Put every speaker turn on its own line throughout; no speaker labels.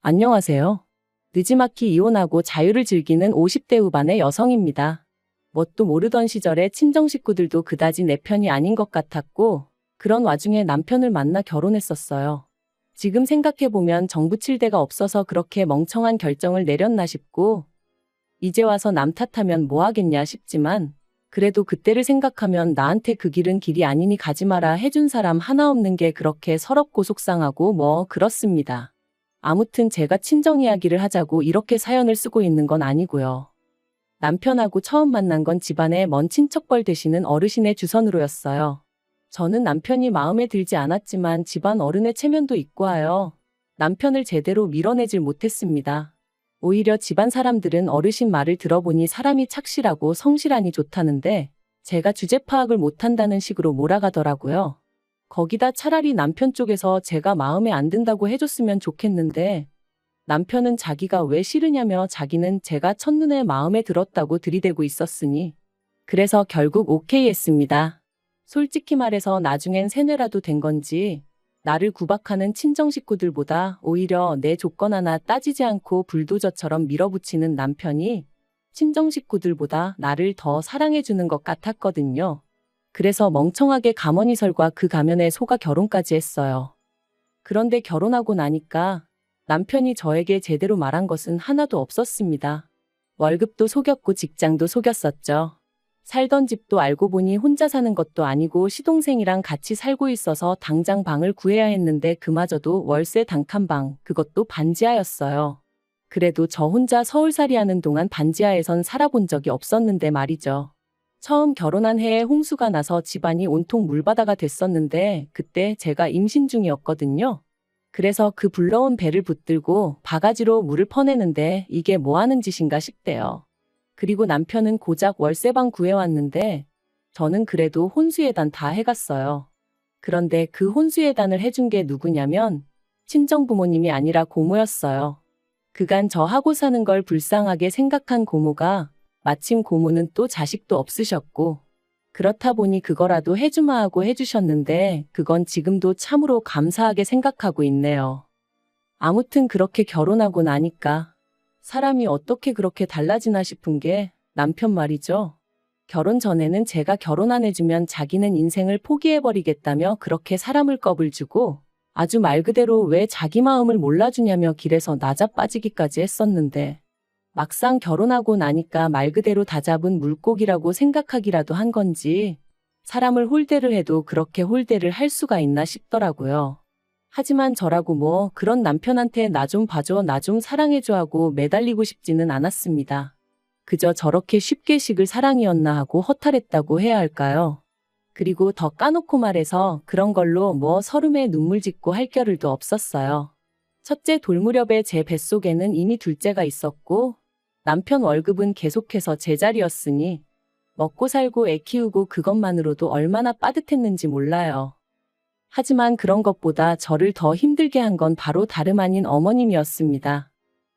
안녕하세요. 늦지막히 이혼하고 자유를 즐기는 50대 후반의 여성입니다. 뭣도 모르던 시절에 친정 식구들도 그다지 내 편이 아닌 것 같았고, 그런 와중에 남편을 만나 결혼했었어요. 지금 생각해보면 정부 칠대가 없어서 그렇게 멍청한 결정을 내렸나 싶고, 이제 와서 남 탓하면 뭐 하겠냐 싶지만, 그래도 그때를 생각하면 나한테 그 길은 길이 아니니 가지 마라 해준 사람 하나 없는 게 그렇게 서럽고 속상하고 뭐 그렇습니다. 아무튼 제가 친정 이야기를 하자고 이렇게 사연을 쓰고 있는 건 아니고요. 남편하고 처음 만난 건 집안의 먼 친척벌 되시는 어르신의 주선으로였어요. 저는 남편이 마음에 들지 않았지만 집안 어른의 체면도 있고 하여 남편을 제대로 밀어내질 못했습니다. 오히려 집안 사람들은 어르신 말을 들어보니 사람이 착실하고 성실하니 좋다는데 제가 주제 파악을 못한다는 식으로 몰아가더라고요. 거기다 차라리 남편 쪽에서 제가 마음에 안 든다고 해줬으면 좋겠는데 남편은 자기가 왜 싫으냐며 자기는 제가 첫눈에 마음에 들었다고 들이대고 있었으니 그래서 결국 오케이 했습니다. 솔직히 말해서 나중엔 세뇌라도 된 건지 나를 구박하는 친정 식구들보다 오히려 내 조건 하나 따지지 않고 불도저처럼 밀어붙이는 남편이 친정 식구들보다 나를 더 사랑해주는 것 같았거든요. 그래서 멍청하게 가머니설과 그 가면에 속아 결혼까지 했어요. 그런데 결혼하고 나니까 남편이 저에게 제대로 말한 것은 하나도 없었습니다. 월급도 속였고 직장도 속였었죠. 살던 집도 알고 보니 혼자 사는 것도 아니고 시동생이랑 같이 살고 있어서 당장 방을 구해야 했는데 그마저도 월세 단칸방, 그것도 반지하였어요. 그래도 저 혼자 서울살이 하는 동안 반지하에선 살아본 적이 없었는데 말이죠. 처음 결혼한 해에 홍수가 나서 집안이 온통 물바다가 됐었는데 그때 제가 임신 중이었거든요. 그래서 그 불러온 배를 붙들고 바가지로 물을 퍼내는데 이게 뭐 하는 짓인가 싶대요. 그리고 남편은 고작 월세방 구해왔는데 저는 그래도 혼수예단 다 해갔어요. 그런데 그 혼수예단을 해준 게 누구냐면 친정 부모님이 아니라 고모였어요. 그간 저 하고 사는 걸 불쌍하게 생각한 고모가 마침 고모는 또 자식도 없으셨고 그렇다 보니 그거라도 해주마 하고 해주셨는데 그건 지금도 참으로 감사하게 생각하고 있네요. 아무튼 그렇게 결혼하고 나니까 사람이 어떻게 그렇게 달라지나 싶은 게 남편 말이죠. 결혼 전에는 제가 결혼 안 해주면 자기는 인생을 포기해버리겠다며 그렇게 사람을 겁을 주고 아주 말 그대로 왜 자기 마음을 몰라주냐며 길에서 나자 빠지기까지 했었는데 막상 결혼하고 나니까 말 그대로 다 잡은 물고기라고 생각하기라도 한 건지 사람을 홀대를 해도 그렇게 홀대를 할 수가 있나 싶더라고요. 하지만 저라고 뭐 그런 남편한테 나 좀 봐줘, 나 좀 사랑해줘 하고 매달리고 싶지는 않았습니다. 그저 저렇게 쉽게 식을 사랑이었나 하고 허탈했다고 해야 할까요? 그리고 더 까놓고 말해서 그런 걸로 뭐 서름에 눈물 짓고 할 겨를도 없었어요. 첫째 돌 무렵에 제 뱃속에는 이미 둘째가 있었고 남편 월급은 계속해서 제자리였으니 먹고 살고 애 키우고 그것만으로도 얼마나 빠듯했는지 몰라요. 하지만 그런 것보다 저를 더 힘들게 한 건 바로 다름 아닌 어머님이었습니다.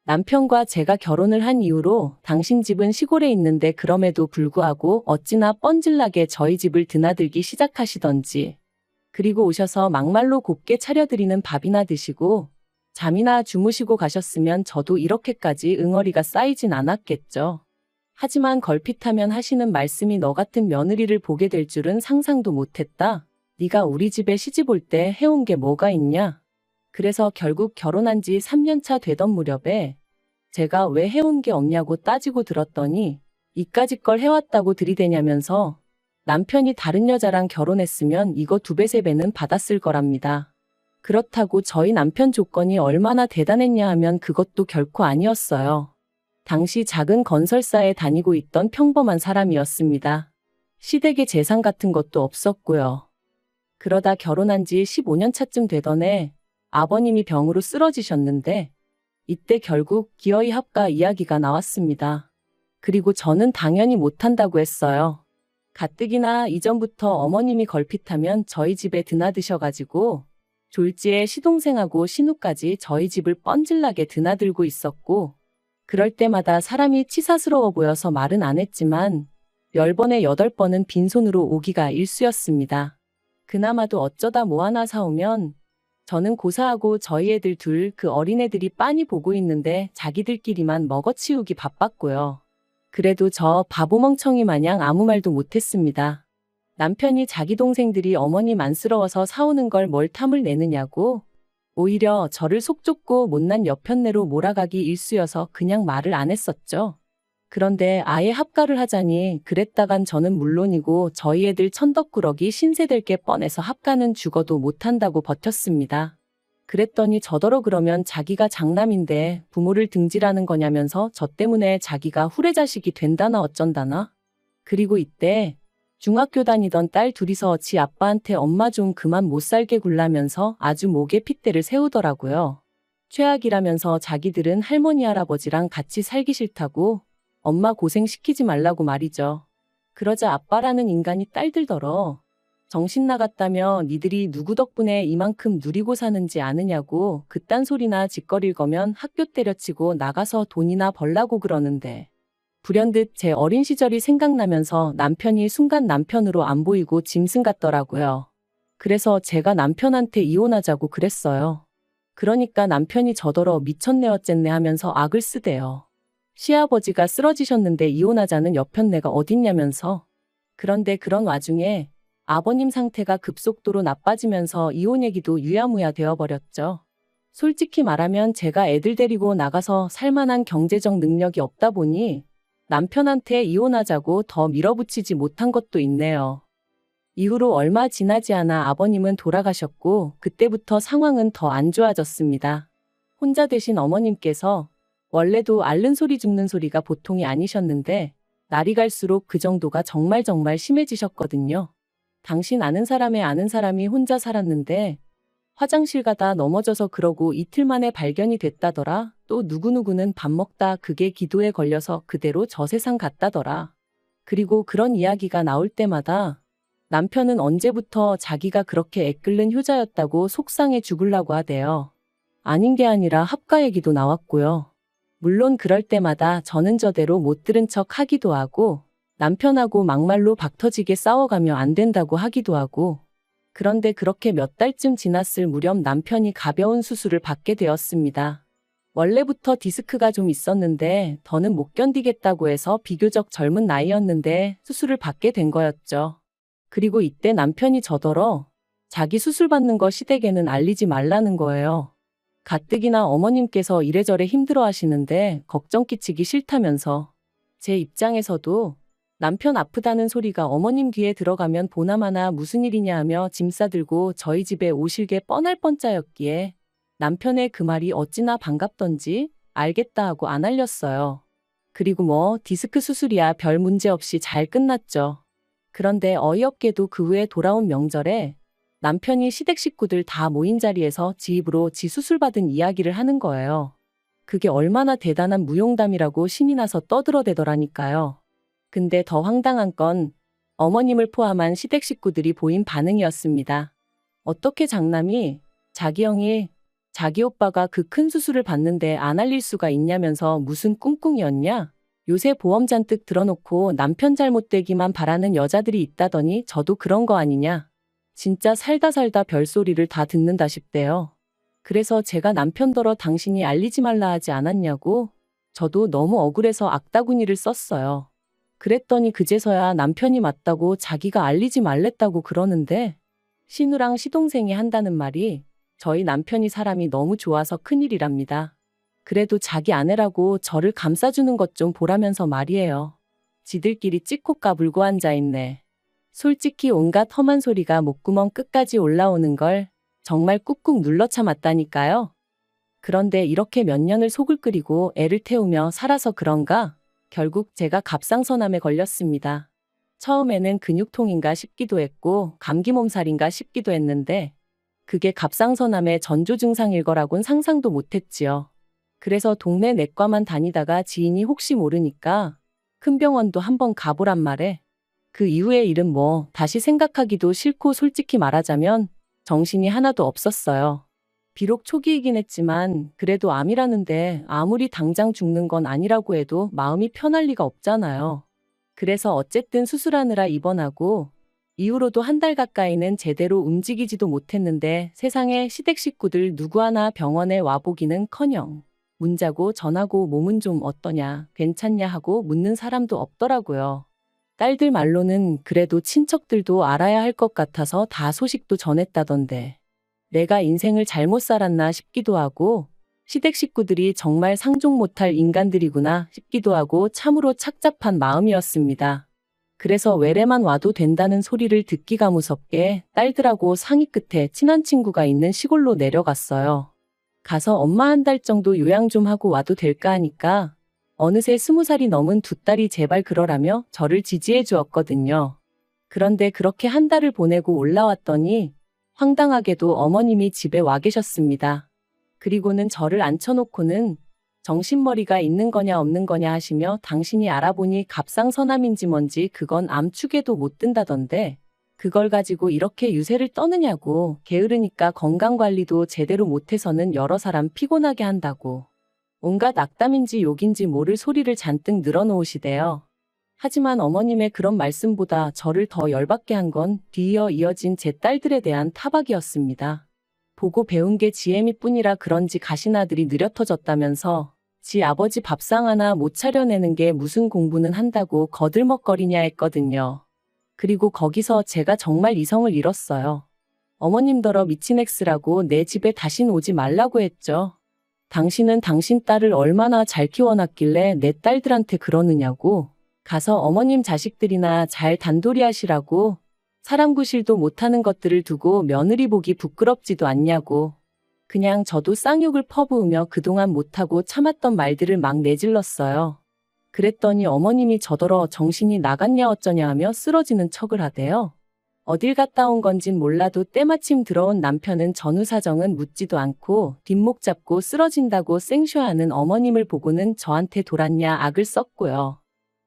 남편과 제가 결혼을 한 이후로 당신 집은 시골에 있는데 그럼에도 불구하고 어찌나 뻔질나게 저희 집을 드나들기 시작하시던지. 그리고 오셔서 막말로 곱게 차려드리는 밥이나 드시고 잠이나 주무시고 가셨으면 저도 이렇게까지 응어리가 쌓이진 않았겠죠. 하지만 걸핏하면 하시는 말씀이 너 같은 며느리를 보게 될 줄은 상상도 못했다. 네가 우리 집에 시집 올 때 해온 게 뭐가 있냐? 그래서 결국 결혼한 지 3년차 되던 무렵에 제가 왜 해온 게 없냐고 따지고 들었더니 이까짓 걸 해왔다고 들이대냐면서 남편이 다른 여자랑 결혼했으면 이거 두 배, 세 배는 받았을 거랍니다. 그렇다고 저희 남편 조건이 얼마나 대단했냐 하면 그것도 결코 아니었어요. 당시 작은 건설사에 다니고 있던 평범한 사람이었습니다. 시댁에 재산 같은 것도 없었고요. 그러다 결혼한 지 15년 차쯤 되던 해 아버님이 병으로 쓰러지셨는데 이때 결국 기어이 합가 이야기가 나왔습니다. 그리고 저는 당연히 못한다고 했어요. 가뜩이나 이전부터 어머님이 걸핏하면 저희 집에 드나드셔가지고 졸지에 시동생하고 신우까지 저희 집을 뻔질나게 드나들고 있었고 그럴 때마다 사람이 치사스러워 보여서 말은 안 했지만 10번에 8번은 빈손으로 오기가 일쑤였습니다. 그나마도 어쩌다 뭐 하나 사오면 저는 고사하고 저희 애들 둘 그 어린애들이 빤히 보고 있는데 자기들끼리만 먹어치우기 바빴고요. 그래도 저 바보멍청이 마냥 아무 말도 못했습니다. 남편이 자기 동생들이 어머님 안쓰러워서 사오는 걸 뭘 탐을 내느냐고 오히려 저를 속 좁고 못난 여편네로 몰아가기 일쑤여서 그냥 말을 안 했었죠. 그런데 아예 합가를 하자니 그랬다간 저는 물론이고 저희 애들 천덕꾸러기 신세될 게 뻔해서 합가는 죽어도 못한다고 버텼습니다. 그랬더니 저더러 그러면 자기가 장남인데 부모를 등지라는 거냐면서 저 때문에 자기가 후레자식이 된다나 어쩐다나. 그리고 이때 중학교 다니던 딸 둘이서 지 아빠한테 엄마 좀 그만 못 살게 굴라면서 아주 목에 핏대를 세우더라고요. 최악이라면서 자기들은 할머니 할아버지랑 같이 살기 싫다고 엄마 고생시키지 말라고 말이죠. 그러자 아빠라는 인간이 딸들더러 정신 나갔다며 니들이 누구 덕분에 이만큼 누리고 사는지 아느냐고 그딴 소리나 짓거릴 거면 학교 때려치고 나가서 돈이나 벌라고 그러는데 불현듯 제 어린 시절이 생각나면서 남편이 순간 남편으로 안 보이고 짐승 같더라고요. 그래서 제가 남편한테 이혼하자고 그랬어요. 그러니까 남편이 저더러 미쳤네 어쨌네 하면서 악을 쓰대요. 시아버지가 쓰러지셨는데 이혼하자는 여편네가 어딨냐면서. 그런데 그런 와중에 아버님 상태가 급속도로 나빠지면서 이혼 얘기도 유야무야 되어버렸죠. 솔직히 말하면 제가 애들 데리고 나가서 살만한 경제적 능력이 없다 보니 남편한테 이혼하자고 더 밀어붙이지 못한 것도 있네요. 이후로 얼마 지나지 않아 아버님은 돌아가셨고 그때부터 상황은 더 안 좋아졌습니다. 혼자 되신 어머님께서 원래도 앓는 소리 죽는 소리가 보통이 아니셨는데 날이 갈수록 그 정도가 정말 정말 심해지셨거든요. 당신 아는 사람의 아는 사람이 혼자 살았는데 화장실 가다 넘어져서 그러고 이틀 만에 발견이 됐다더라. 또 누구누구는 밥 먹다 그게 기도에 걸려서 그대로 저 세상 갔다더라. 그리고 그런 이야기가 나올 때마다 남편은 언제부터 자기가 그렇게 애 끓는 효자였다고 속상해 죽으려고 하대요. 아닌 게 아니라 합가 얘기도 나왔고요. 물론 그럴 때마다 저는 저대로 못 들은 척 하기도 하고 남편하고 막말로 박터지게 싸워가며 안 된다고 하기도 하고 그런데 그렇게 몇 달쯤 지났을 무렵 남편이 가벼운 수술을 받게 되었습니다. 원래부터 디스크가 좀 있었는데 더는 못 견디겠다고 해서 비교적 젊은 나이였는데 수술을 받게 된 거였죠. 그리고 이때 남편이 저더러 자기 수술 받는 거 시댁에는 알리지 말라는 거예요. 가뜩이나 어머님께서 이래저래 힘들어 하시는데 걱정 끼치기 싫다면서 제 입장에서도 남편 아프다는 소리가 어머님 귀에 들어가면 보나마나 무슨 일이냐 하며 짐 싸들고 저희 집에 오실 게 뻔할 뻔짜였기에 남편의 그 말이 어찌나 반갑던지 알겠다 하고 안 알렸어요. 그리고 뭐 디스크 수술이야 별 문제 없이 잘 끝났죠. 그런데 어이없게도 그 후에 돌아온 명절에 남편이 시댁 식구들 다 모인 자리에서 지 입으로 지 수술 받은 이야기를 하는 거예요. 그게 얼마나 대단한 무용담이라고 신이 나서 떠들어대더라니까요. 근데 더 황당한 건 어머님을 포함한 시댁 식구들이 보인 반응이었습니다. 어떻게 장남이 자기 형이 자기 오빠가 그 큰 수술을 받는데 안 알릴 수가 있냐면서 무슨 꿍꿍이었냐? 요새 보험 잔뜩 들어놓고 남편 잘못되기만 바라는 여자들이 있다더니 저도 그런 거 아니냐? 진짜 살다 살다 별소리를 다 듣는다 싶대요. 그래서 제가 남편더러 당신이 알리지 말라 하지 않았냐고 저도 너무 억울해서 악다구니를 썼어요. 그랬더니 그제서야 남편이 맞다고 자기가 알리지 말랬다고 그러는데 신우랑 시동생이 한다는 말이 저희 남편이 사람이 너무 좋아서 큰일이랍니다. 그래도 자기 아내라고 저를 감싸주는 것 좀 보라면서 말이에요. 지들끼리 찍고 까불고 앉아있네. 솔직히 온갖 험한 소리가 목구멍 끝까지 올라오는 걸 정말 꾹꾹 눌러 참았다니까요. 그런데 이렇게 몇 년을 속을 끓이고 애를 태우며 살아서 그런가 결국 제가 갑상선암에 걸렸습니다. 처음에는 근육통인가 싶기도 했고 감기 몸살인가 싶기도 했는데 그게 갑상선암의 전조 증상일 거라곤 상상도 못했지요. 그래서 동네 내과만 다니다가 지인이 혹시 모르니까 큰 병원도 한번 가보란 말에 그 이후의 일은 뭐 다시 생각하기도 싫고 솔직히 말하자면 정신이 하나도 없었어요. 비록 초기이긴 했지만 그래도 암이라는데 아무리 당장 죽는 건 아니라고 해도 마음이 편할 리가 없잖아요. 그래서 어쨌든 수술하느라 입원하고 이후로도 한 달 가까이는 제대로 움직이지도 못했는데 세상에 시댁 식구들 누구 하나 병원에 와보기는 커녕 문자고 전하고 몸은 좀 어떠냐, 괜찮냐 하고 묻는 사람도 없더라고요. 딸들 말로는 그래도 친척들도 알아야 할 것 같아서 다 소식도 전했다던데. 내가 인생을 잘못 살았나 싶기도 하고, 시댁 식구들이 정말 상종 못할 인간들이구나 싶기도 하고 참으로 착잡한 마음이었습니다. 그래서 외래만 와도 된다는 소리를 듣기가 무섭게 딸들하고 상의 끝에 친한 친구가 있는 시골로 내려갔어요. 가서 엄마 한 달 정도 요양 좀 하고 와도 될까 하니까 어느새 스무 살이 넘은 두 딸이 제발 그러라며 저를 지지해 주었거든요. 그런데 그렇게 한 달을 보내고 올라왔더니 황당하게도 어머님이 집에 와 계셨습니다. 그리고는 저를 앉혀놓고는 정신머리가 있는 거냐 없는 거냐 하시며 당신이 알아보니 갑상선암인지 뭔지 그건 암축에도 못 든다던데 그걸 가지고 이렇게 유세를 떠느냐고 게으르니까 건강관리도 제대로 못해서는 여러 사람 피곤하게 한다고 온갖 악담인지 욕인지 모를 소리를 잔뜩 늘어놓으시대요. 하지만 어머님의 그런 말씀보다 저를 더 열받게 한 건 뒤이어 이어진 제 딸들에 대한 타박이었습니다. 보고 배운 게 지혜미 뿐이라 그런지 가시나들이 느려 터졌다면서 지 아버지 밥상 하나 못 차려내는 게 무슨 공부는 한다고 거들먹거리냐 했거든요. 그리고 거기서 제가 정말 이성을 잃었어요. 어머님더러 미친 엑스라고 내 집에 다신 오지 말라고 했죠. 당신은 당신 딸을 얼마나 잘 키워놨길래 내 딸들한테 그러느냐고. 가서 어머님 자식들이나 잘 단돌이 하시라고. 사람 구실도 못하는 것들을 두고 며느리 보기 부끄럽지도 않냐고. 그냥 저도 쌍욕을 퍼부으며 그동안 못하고 참았던 말들을 막 내질렀어요. 그랬더니 어머님이 저더러 정신이 나갔냐 어쩌냐 하며 쓰러지는 척을 하대요. 어딜 갔다 온 건진 몰라도 때마침 들어온 남편은 전후 사정은 묻지도 않고 뒷목 잡고 쓰러진다고 생쇼하는 어머님을 보고는 저한테 돌았냐 악을 썼고요.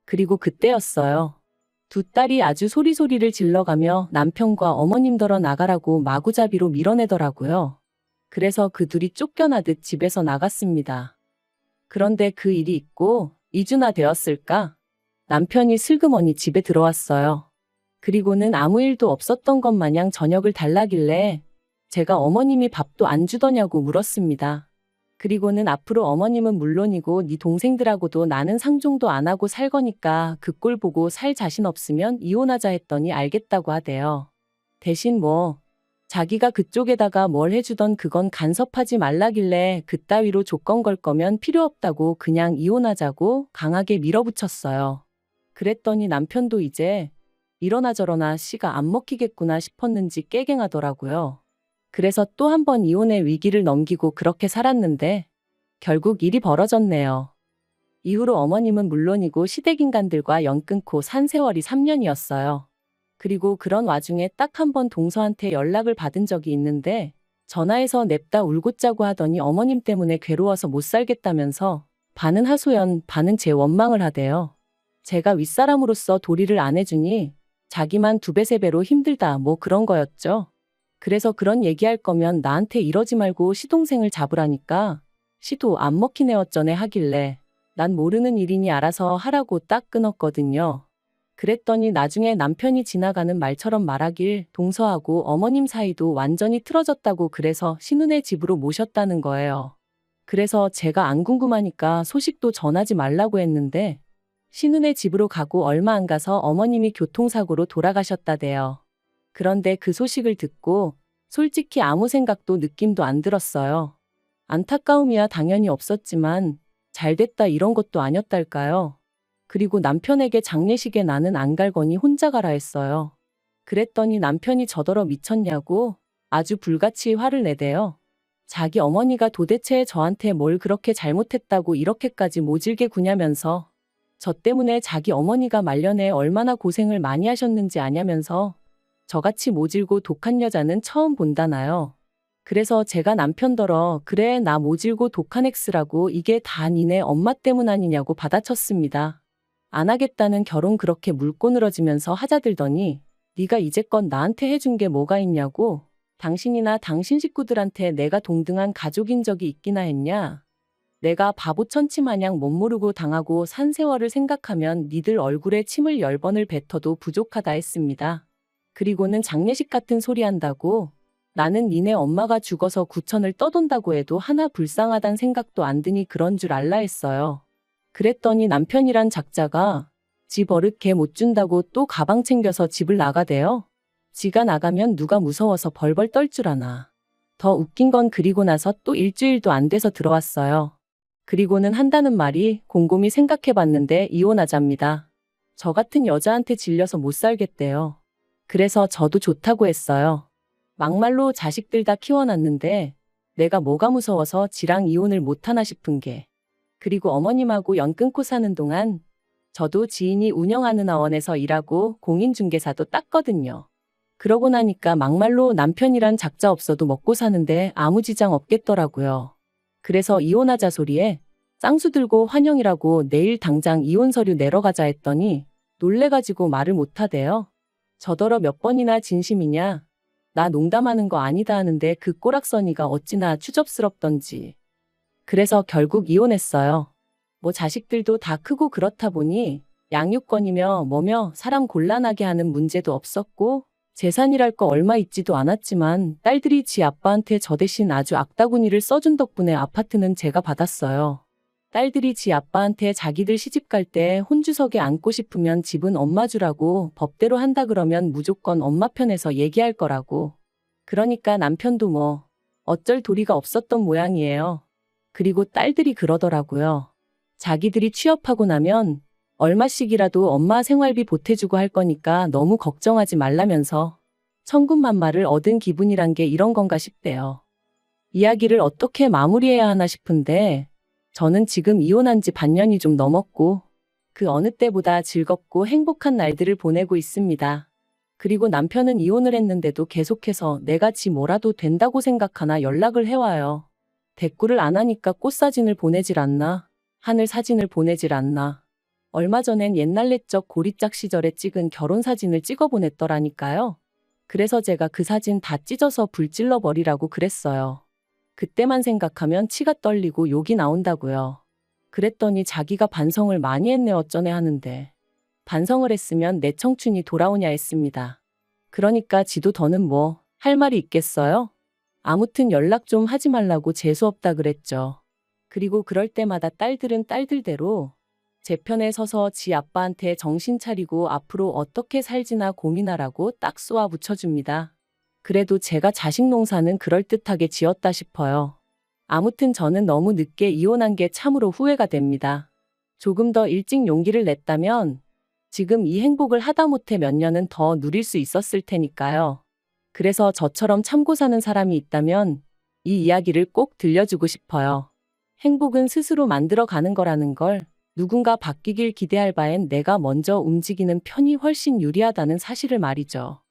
그리고 그때였어요. 두 딸이 아주 소리소리를 질러가며 남편과 어머님더러 나가라고 마구잡이로 밀어내더라고요. 그래서 그 둘이 쫓겨나듯 집에서 나갔습니다. 그런데 그 일이 있고 2주나 되었을까? 남편이 슬그머니 집에 들어왔어요. 그리고는 아무 일도 없었던 것 마냥 저녁을 달라길래 제가 어머님이 밥도 안 주더냐고 물었습니다. 그리고는 앞으로 어머님은 물론이고 네 동생들하고도 나는 상종도 안 하고 살 거니까 그 꼴 보고 살 자신 없으면 이혼하자 했더니 알겠다고 하대요. 대신 뭐 자기가 그쪽에다가 뭘 해주던 그건 간섭하지 말라길래 그따위로 조건 걸 거면 필요 없다고 그냥 이혼하자고 강하게 밀어붙였어요. 그랬더니 남편도 이제 이러나 저러나 씨가 안 먹히겠구나 싶었는지 깨갱하더라고요. 그래서 또 한 번 이혼의 위기를 넘기고 그렇게 살았는데 결국 일이 벌어졌네요. 이후로 어머님은 물론이고 시댁인간들과 연 끊고 산 세월이 3년이었어요. 그리고 그런 와중에 딱 한 번 동서한테 연락을 받은 적이 있는데 전화해서 냅다 울고 짜고 하더니 어머님 때문에 괴로워서 못 살겠다면서 반은 하소연, 반은 제 원망을 하대요. 제가 윗사람으로서 도리를 안 해주니 자기만 두 배, 세 배로 힘들다 뭐 그런 거였죠. 그래서 그런 얘기할 거면 나한테 이러지 말고 시동생을 잡으라니까 시도 안 먹히네 어쩌네 하길래 난 모르는 일이니 알아서 하라고 딱 끊었거든요. 그랬더니 나중에 남편이 지나가는 말처럼 말하길 동서하고 어머님 사이도 완전히 틀어졌다고 그래서 신우네 집으로 모셨다는 거예요. 그래서 제가 안 궁금하니까 소식도 전하지 말라고 했는데 신우네 집으로 가고 얼마 안 가서 어머님이 교통사고로 돌아가셨다대요. 그런데 그 소식을 듣고 솔직히 아무 생각도 느낌도 안 들었어요. 안타까움이야 당연히 없었지만 잘 됐다 이런 것도 아니었달까요? 그리고 남편에게 장례식에 나는 안 갈 거니 혼자 가라 했어요. 그랬더니 남편이 저더러 미쳤냐고 아주 불같이 화를 내대요. 자기 어머니가 도대체 저한테 뭘 그렇게 잘못했다고 이렇게까지 모질게 구냐면서 저 때문에 자기 어머니가 말년에 얼마나 고생을 많이 하셨는지 아냐면서 저같이 모질고 독한 여자는 처음 본다나요. 그래서 제가 남편더러 그래 나 모질고 독한 엑스라고 이게 다 니네 엄마 때문 아니냐고 받아쳤습니다. 안 하겠다는 결혼 그렇게 물고 늘어지면서 하자들더니 네가 이제껏 나한테 해준 게 뭐가 있냐고 당신이나 당신 식구들한테 내가 동등한 가족인 적이 있기나 했냐. 내가 바보 천치 마냥 못 모르고 당하고 산 세월을 생각하면 니들 얼굴에 침을 열 번을 뱉어도 부족하다 했습니다. 그리고는 장례식 같은 소리 한다고 나는 니네 엄마가 죽어서 구천을 떠돈다고 해도 하나 불쌍하단 생각도 안 드니 그런 줄 알라 했어요. 그랬더니 남편이란 작자가 집 어릇 개 못 준다고 또 가방 챙겨서 집을 나가대요. 지가 나가면 누가 무서워서 벌벌 떨 줄 아나. 더 웃긴 건 그리고 나서 또 일주일도 안 돼서 들어왔어요. 그리고는 한다는 말이 곰곰이 생각해 봤는데 이혼하자입니다. 저 같은 여자한테 질려서 못 살겠대요. 그래서 저도 좋다고 했어요. 막말로 자식들 다 키워놨는데 내가 뭐가 무서워서 지랑 이혼을 못하나 싶은 게. 그리고 어머님하고 연 끊고 사는 동안 저도 지인이 운영하는 어원에서 일하고 공인중개사도 땄거든요. 그러고 나니까 막말로 남편이란 작자 없어도 먹고 사는데 아무 지장 없겠더라고요. 그래서 이혼하자 소리에 쌍수 들고 환영이라고 내일 당장 이혼 서류 내러 가자 했더니 놀래가지고 말을 못하대요. 저더러 몇 번이나 진심이냐? 나 농담하는 거 아니다 하는데 그 꼬락서니가 어찌나 추접스럽던지. 그래서 결국 이혼했어요. 뭐 자식들도 다 크고 그렇다 보니 양육권이며 뭐며 사람 곤란하게 하는 문제도 없었고 재산이랄 거 얼마 있지도 않았지만 딸들이 지 아빠한테 저 대신 아주 악다구니를 써준 덕분에 아파트는 제가 받았어요. 딸들이 지 아빠한테 자기들 시집 갈 때 혼주석에 앉고 싶으면 집은 엄마 주라고 법대로 한다 그러면 무조건 엄마 편에서 얘기할 거라고. 그러니까 남편도 뭐 어쩔 도리가 없었던 모양이에요. 그리고 딸들이 그러더라고요. 자기들이 취업하고 나면 얼마씩이라도 엄마 생활비 보태주고 할 거니까 너무 걱정하지 말라면서 천군만마를 얻은 기분이란 게 이런 건가 싶대요. 이야기를 어떻게 마무리해야 하나 싶은데 저는 지금 이혼한 지 반년이 좀 넘었고 그 어느 때보다 즐겁고 행복한 날들을 보내고 있습니다. 그리고 남편은 이혼을 했는데도 계속해서 내가 지 뭐라도 된다고 생각하나 연락을 해와요. 대꾸를 안 하니까 꽃사진을 보내질 않나, 하늘 사진을 보내질 않나. 얼마 전엔 옛날 내적 고리짝 시절에 찍은 결혼 사진을 찍어 보냈더라니까요. 그래서 제가 그 사진 다 찢어서 불질러 버리라고 그랬어요. 그때만 생각하면 치가 떨리고 욕이 나온다고요. 그랬더니 자기가 반성을 많이 했네 어쩌네 하는데 반성을 했으면 내 청춘이 돌아오냐 했습니다. 그러니까 지도 더는 뭐 할 말이 있겠어요? 아무튼 연락 좀 하지 말라고 재수없다 그랬죠. 그리고 그럴 때마다 딸들은 딸들대로 제 편에 서서 지 아빠한테 정신 차리고 앞으로 어떻게 살지나 고민하라고 딱 쏘아 붙여줍니다. 그래도 제가 자식 농사는 그럴듯하게 지었다 싶어요. 아무튼 저는 너무 늦게 이혼한 게 참으로 후회가 됩니다. 조금 더 일찍 용기를 냈다면 지금 이 행복을 하다못해 몇 년은 더 누릴 수 있었을 테니까요. 그래서 저처럼 참고 사는 사람이 있다면 이 이야기를 꼭 들려주고 싶어요. 행복은 스스로 만들어 가는 거라는 걸 누군가 바뀌길 기대할 바엔 내가 먼저 움직이는 편이 훨씬 유리하다는 사실을 말이죠.